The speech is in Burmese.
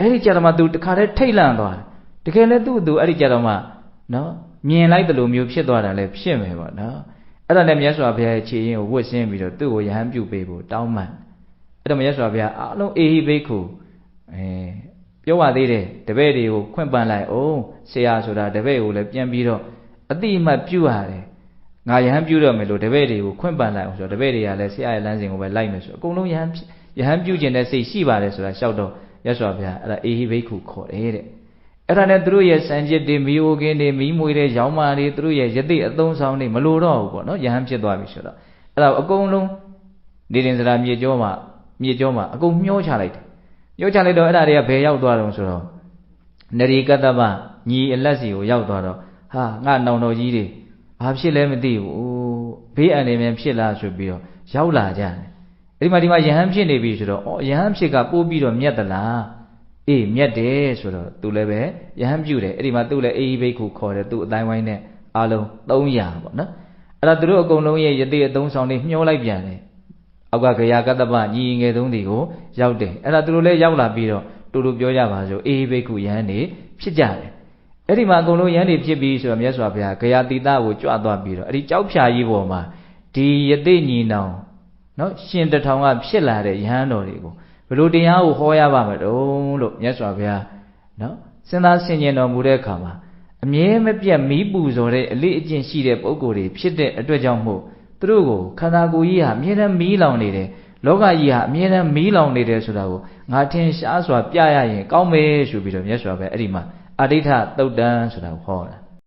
အဲ့ဒီကြတော့မှ तू တခါတည်းထိတ်လန့်သွားတယ်တကယ်လဲသူ့သူအဲ့ဒီကြတော့မှနော်မြင်လိုက်တယ်လို့မျိုးဖြစ်သွားတာလည်းဖြစ်မယ်ပေါ့နော်အဲ့ဒါနဲ့မြတ်စွာဘုရားရဲ့ခြေရင်းကိုဝတ်ဆင်းပြီးတော့သူ့ကိုယဟန်ပြုပေးဖို့တောင်းမှန်အဲ့တော့မြတ်စွာဘုရားအားလုံးအေဟိဘိက္ခုအဲပြောပါသေးတယ်တပည့်တွေကိုခွင့်ပန်လိုက်အောင်ဆရာဆိုတာတပည့်ကိုလည်းပြန်ပြီးတော့အတိအမှတ်ပြုရတယ်ငါယဟန်ပြုတော့မယ်လို့တပည့်တွေကိုခွင့်ပန်လိုက်အောင်ဆိုတော့တပည့်တွေကလည်းဆရာရဲ့လမ်းစဉ်ကိုပဲလိုက်မယ်ဆိုအကုန်လုံးယဟန်ယဟန်ပြုခြင်းတဲ့စိတ်ရှိပါတယ်ဆိုတာလျှောက်တော့ ရသော်ဗျာအဲ့ဒါအေဟိဘိက္ခုခေါ်တယ်တဲ့အဲ့ဒါနဲ့သူတို့ရဲ့စံจิตတွေမိဟိုကင်းတွေမိမွေတွေရောင်းမာတွေသူတို့ရဲ့ယတိအသုံးဆောင်တွေမလိုတော့ဘူးပေါ့နော်ယဟန်ဖြစ်သွားပြီဆိုတော့အဲ့ဒါအကုန်လုံးနေတင်စရာမြေကျောမှာမြေကျောမှာအကုန်မျောချလိုက်တယ်မျောချလိုက်တော့အဲ့ဒါတွေကဘယ်ရောက်သွားတော့ဆိုတော့နရီကတ္တပညီအလက်စီကိုရောက်သွားတော့ဟာငါနောင်တော်ကြီးတွေဘာဖြစ်လဲမသိဘူးဘေးအန္တရာယ်ဖြစ်လာဆိုပြီးတော့ရောက်လာကြတယ် အဲ့ဒီမှာဒီမှာယဟန်ဖြစ်နေပြီဆိုတော့ဩယဟန်ဖြစ်ကပိုးပြီးတော့မြတ်သလားအေးမြတ်တယ်ဆိုတော့သူလည်းပဲယဟန်ပြုတယ်အဲ့ဒီမှာသူလည်းအေးဘိက္ခုခေါ်တယ်သူအတိုင်းဝိုင်းနဲ့အားလုံး300ပေါ့နော်အဲ့ဒါသူတို့အကုန်လုံးရဲ့ယတိအသုံးဆောင်တွေမျောလိုက်ပြန်တယ်အောက်ကဂရာကတ္တပညီငယ်သုံးဒီကိုရောက်တယ်အဲ့ဒါသူတို့လည်းရောက်လာပြီးတော့တူတူပြောကြပါစို့အေးဘိက္ခုယဟန်နေဖြစ်ကြတယ်အဲ့ဒီမှာအကုန်လုံးယဟန်နေဖြစ်ပြီးဆိုတော့မြတ်စွာဘုရားဂရာတိတကိုကြွသွားပြီးတော့အဲ့ဒီကြောက်ဖြာကြီးပေါ်မှာဒီယတိညီနောင် နော်ရှင်တထောင်ကဖြစ်လာတဲ့ယဟန်တော်တွေကိုဘယ်လိုတရားကိုဟောရပါမတုံးလို့မြတ်စွာဘုရားနော်စဉ်းစားဆင်ခြင်တော်မူတဲ့အခါမှာအမြဲမပြတ်မီးပူဇော်တဲ့အလေးအကျင့်ရှိတဲ့ပုဂ္ဂိုလ်တွေဖြစ်တဲ့အတွက်ကြောင့်မို့သူတို့ကိုခန္ဓာကိုယ်ကြီးဟာအမြဲတမ်းမီးလောင်နေတယ်လောကကြီးဟာအမြဲတမ်းမီးလောင်နေတယ်ဆိုတာကိုငါထင်ရှားစွာပြရရင်ကောင်းမယ်ဆိုပြီးတော့မြတ်စွာဘုရားအဲ့ဒီမှာအဋိဋ္ဌသုတ်တံဆိုတာကိုဟောတာ